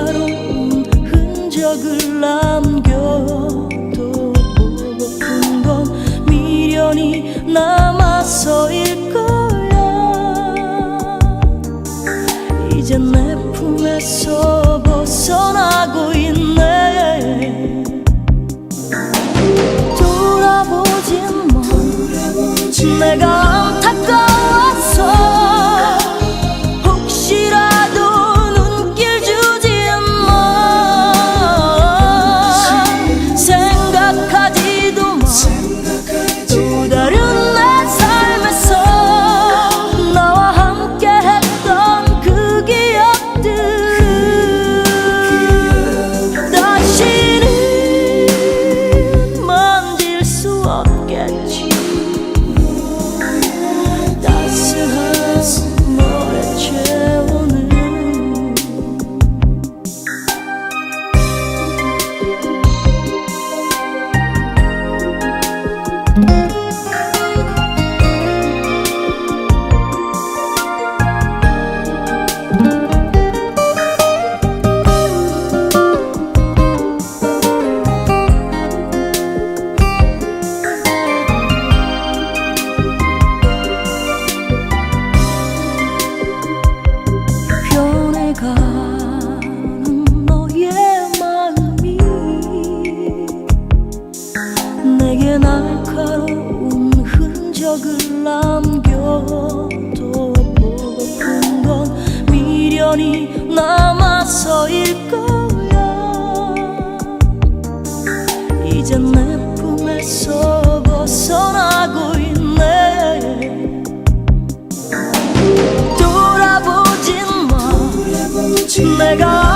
날카로운 흔적을 남겨도 보고픈 건 미련이 남아서일 거야. 이제 내 품에서 벗어나고 있네. 돌아보진 마. 내가 안타까워 너의 마음이 내게 날카로운 흔적을 남겨도 보고픈 건 미련이 남아서일 거야. 이제 내 품에서 벗어나고 있네. 돌아보진 마 내가